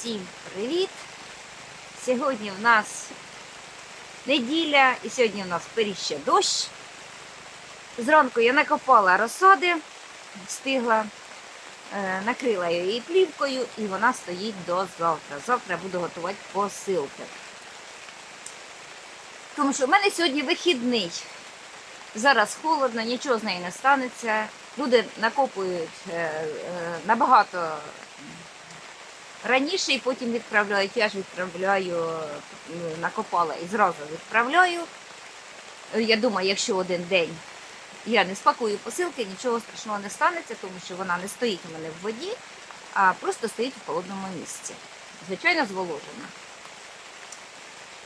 Всім привіт! Сьогодні в нас неділя і сьогодні в нас періще дощ. Зранку я накопала розсади, встигла, е, накрила її плівкою і вона стоїть до завтра. Завтра буду готувати посилки. Тому що в мене сьогодні вихідний. Зараз холодно, нічого з нею не станеться. Люди накопують е, е, набагато раніше і потім відправляють. Я ж відправляю, ну, накопала і зразу відправляю. Я думаю, якщо один день я не спакую посилки, нічого страшного не станеться, тому що вона не стоїть у мене в воді, а просто стоїть в холодному місці. Звичайно, зволожена.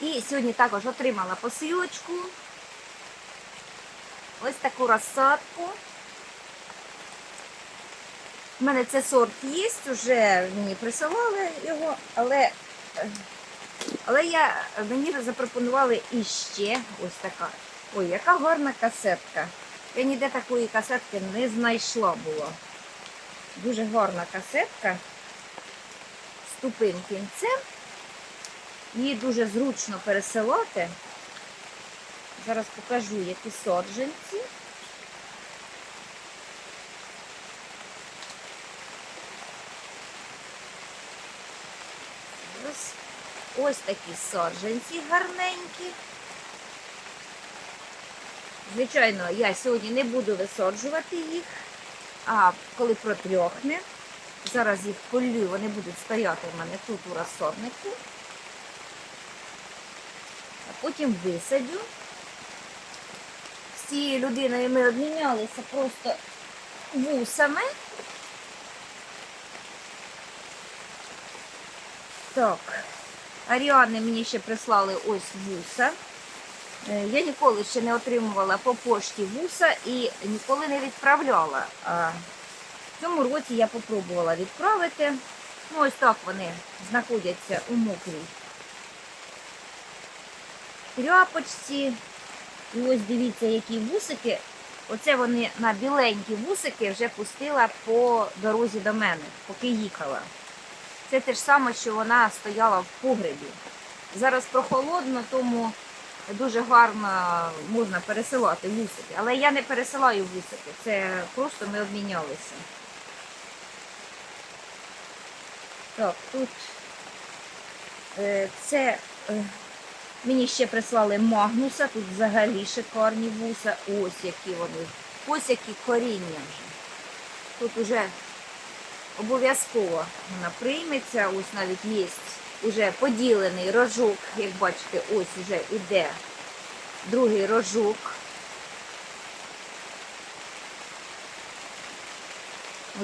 І сьогодні також отримала посилочку. Ось таку розсадку. У мене це сорт є, вже мені присилали його, але, але я, мені запропонували іще ось така. Ой, яка гарна касетка. Я ніде такої касетки не знайшла було. Дуже гарна касетка з тупим кінцем. Її дуже зручно пересилати. Зараз покажу, які саджанці. Ось, ось такі саджанці гарненькі. Звичайно, я сьогодні не буду висаджувати їх, а коли протрьохне, зараз їх полю, вони будуть стояти в мене тут у розсаднику, а потім висадю. З цією людиною ми обмінялися просто вусами. Так, Аріани мені ще прислали ось вуса. Е, Я ніколи ще не отримувала по пошті вуса і ніколи не відправляла. А в цьому році я попробувала відправити. Ну, ось так вони знаходяться у мокрій тряпочці. І ось дивіться, які вусики. Оце вони на біленькі вусики вже пустила по дорозі до мене, поки їхала. Це те ж саме, що вона стояла в погребі. Зараз прохолодно, тому дуже гарно можна пересилати вусики. Але я не пересилаю вусики, це просто ми обмінялися. Так, тут е, це е, мені ще прислали магнуса, тут взагалі шикарні вуса. Ось які вони. Ось які коріння вже. Тут уже обов'язково вона прийметься. Ось навіть є уже поділений рожок. Як бачите, ось вже іде другий рожок.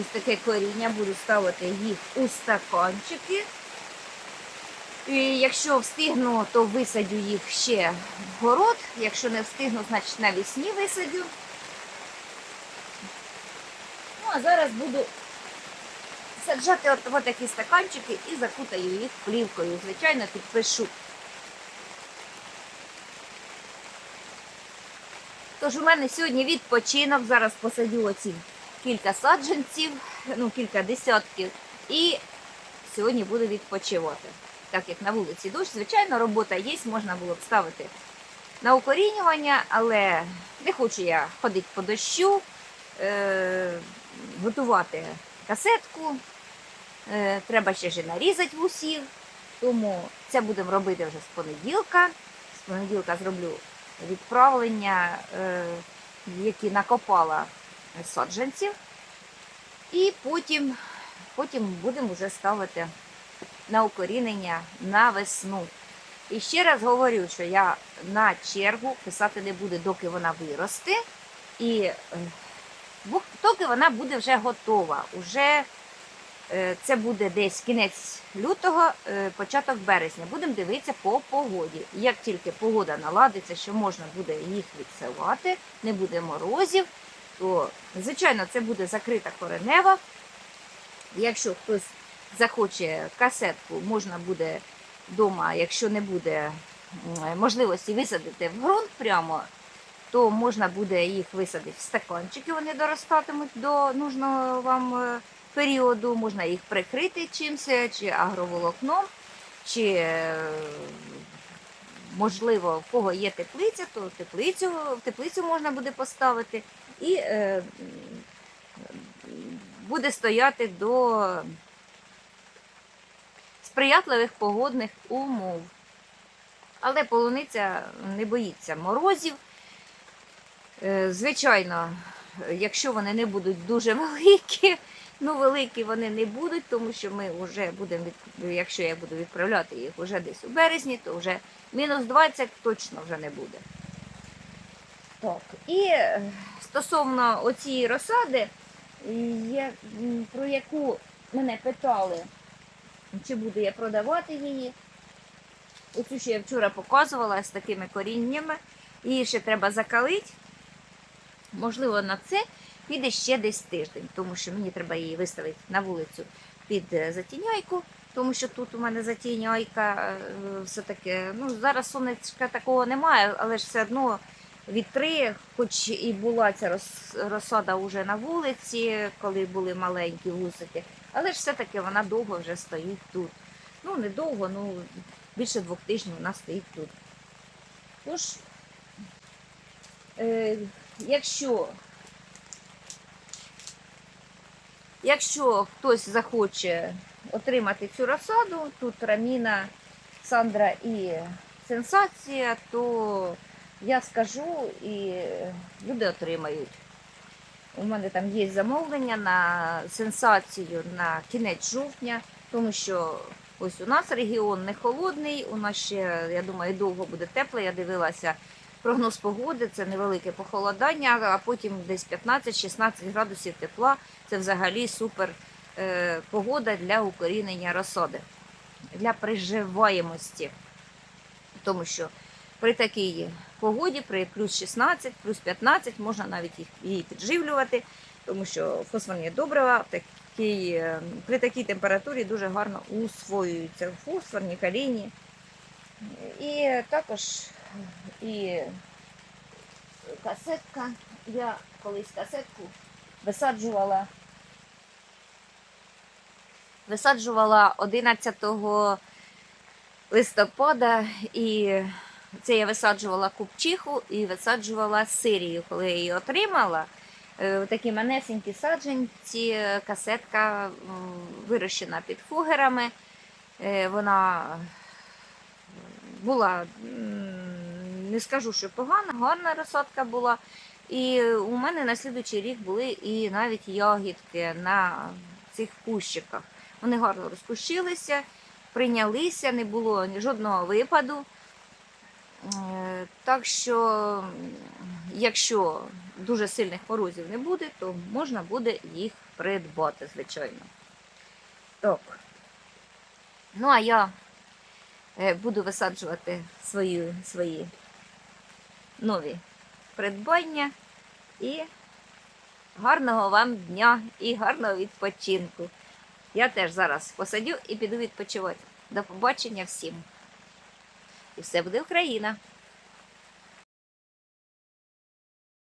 Ось таке коріння, буду ставити їх у стаканчики. І якщо встигну, то висадю їх ще в город. Якщо не встигну, значить навесні висадю. Ну, а зараз буду саджати от, от такі стаканчики і закутаю їх плівкою. Звичайно, підпишу. Тож у мене сьогодні відпочинок. Зараз посадю оці кілька саджанців, ну кілька десятків. І сьогодні буду відпочивати. Так як на вулиці дощ, звичайно, робота є, можна було б ставити на укорінювання, але не хочу я ходити по дощу, е- готувати касетку. Е, треба ще ж нарізати вусів, тому це будемо робити вже з понеділка. З понеділка зроблю відправлення, е, які накопала саджанців. І потім, потім будемо вже ставити на укорінення на весну. І ще раз говорю, що я на чергу писати не буду, доки вона виросте. І е, доки вона буде вже готова. Уже це буде десь кінець лютого, е, початок березня. Будемо дивитися по погоді. Як тільки погода наладиться, що можна буде їх відсилати, не буде морозів, то звичайно це буде закрита коренева. Якщо хтось захоче касетку, можна буде вдома, якщо не буде можливості висадити в ґрунт прямо, то можна буде їх висадити в стаканчики, вони доростатимуть до нужного вам е, періоду, можна їх прикрити чимось, чи агроволокном, чи е, можливо, в кого є теплиця, то теплицю, в теплицю можна буде поставити і е, буде стояти до сприятливих погодних умов. Але полуниця не боїться морозів. Е, Звичайно, якщо вони не будуть дуже великі, ну великі вони не будуть, тому що ми вже будемо, якщо я буду відправляти їх вже десь у березні, то вже мінус 20 точно вже не буде. Так, і е, стосовно оцієї розсади, м, про яку мене питали, чи буду я продавати її. Оцю, що я вчора показувала з такими коріннями. Її ще треба закалити. Можливо, на це піде ще десь тиждень, тому що мені треба її виставити на вулицю під е, затіняйку, тому що тут у мене затіняйка е, все таке. Ну, зараз сонечка такого немає, але ж все одно вітри, хоч і була ця розсада вже на вулиці, коли були маленькі вусики, але ж все-таки вона довго вже стоїть тут. Ну, не довго, ну більше двох тижнів вона стоїть тут. Тож, е, якщо, якщо хтось захоче отримати цю розсаду, тут Раміна, Сандра і сенсація, то я скажу і люди отримають. У мене там є замовлення на сенсацію на кінець жовтня, тому що ось у нас регіон не холодний, у нас ще, я думаю, довго буде тепло. Я дивилася прогноз погоди, це невелике похолодання, а потім десь 15-16 градусів тепла. Це взагалі супер е, погода для укорінення розсади, для приживаємості. Тому що при такій погоді, при плюс 16, плюс 15, можна навіть її підживлювати, тому що фосфорні добрива такій, е, при такій температурі дуже гарно усвоюються фосфорні, калійні. І також і касетка. Я колись касетку висаджувала. Висаджувала 11 листопада і це я висаджувала купчиху і висаджувала сирію. Коли я її отримала, е, такі манесенькі саджанці, касетка вирощена під фугерами. Е, Вона була, не скажу, що погана, гарна розсадка була. І у мене на слідуючий рік були і навіть ягідки на цих кущиках. Вони гарно розкущилися, прийнялися, не було жодного випаду. Е, Так що, якщо дуже сильних морозів не буде, то можна буде їх придбати, звичайно. Так. Ну, а я е, буду висаджувати свої, свої нові придбання. І гарного вам дня і гарного відпочинку. Я теж зараз посадю і піду відпочивати. До побачення всім. І все буде Україна!